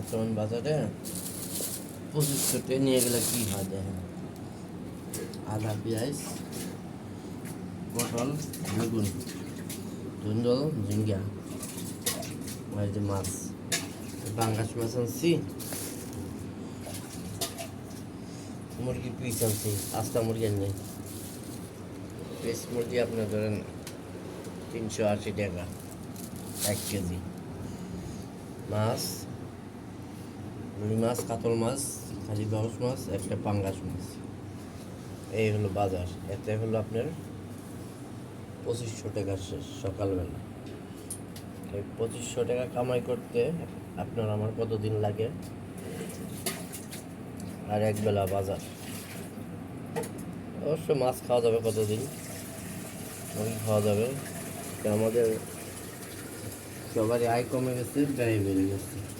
বর্তমান বাজারে পঁচিশশো নিয়ে গেলে কি হয় দেখেন। আদা, পেঁয়াজ, পটল, বেগুন, ধুন্দল, ঝিঙ্গা যে মাছ বাঙ্গাস মাছ আনছি। মুরগির পিস আনছি আস্তা মুরগি আনি পিস মুরগি আপনার ধরেন তিনশো আশি টাকা, এক কেজি। মাছ রুই মাছ, কাতল মাছ খালি বাউস মাছ, একটা পাঙ্গাস মাছ। এই হলো বাজার। এতে হলো আপনার পঁচিশশো টাকা শেষ সকালবেলা। এই পঁচিশশো টাকা কামাই করতে আপনার আমার কতদিন লাগে? আর একবেলা বাজার। অবশ্য মাছ খাওয়া যাবে কতদিন? খাওয়া যাবে। আমাদের সবারই আয় কমে গেছে, ব্যয় বেড়ে গেছে।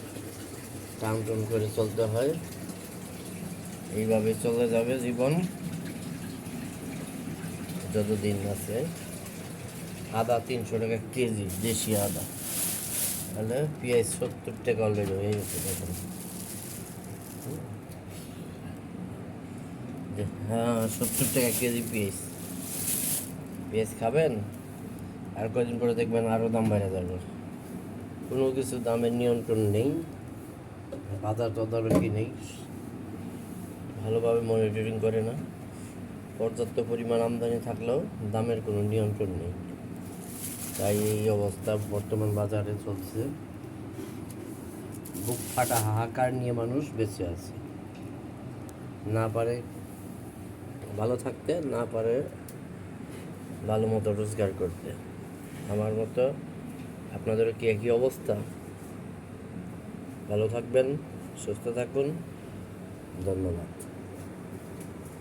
টান টান করে চলতে হয়। এইভাবে চলে যাবে জীবন। যতদিন আছে। আদা তিনশো টাকা কেজি, দেশি আদা। তাহলে পেঁয়াজ সত্তর টাকা অলরেডি হয়ে গেছে দেখুন। হ্যাঁ সত্তর টাকা কেজি পেঁয়াজ। পেঁয়াজ খাবেন? আর কদিন পরে দেখবেন আরও দাম বেড়ে যাবে। কোনো কিছু দামের নিয়ন্ত্রণ নেই। বাজার তদারকি নেই? ভালোভাবে মনিটরিং করে না। পর্যাপ্ত পরিমাণ আমদানি থাকলেও দামের কোনো নিয়ন্ত্রণ নেই। তাই এই অবস্থা বর্তমান বাজারে চলছে। বুক ফাটা হাহাকার নিয়ে মানুষ বেঁচে আছে। না পারে ভালো থাকতে, না পারে ভালো মতো রোজগার করতে। আমার মতো আপনাদেরও কি একই অবস্থা? ভালো থাকবেন সুস্থ থাকুন ধন্যবাদ।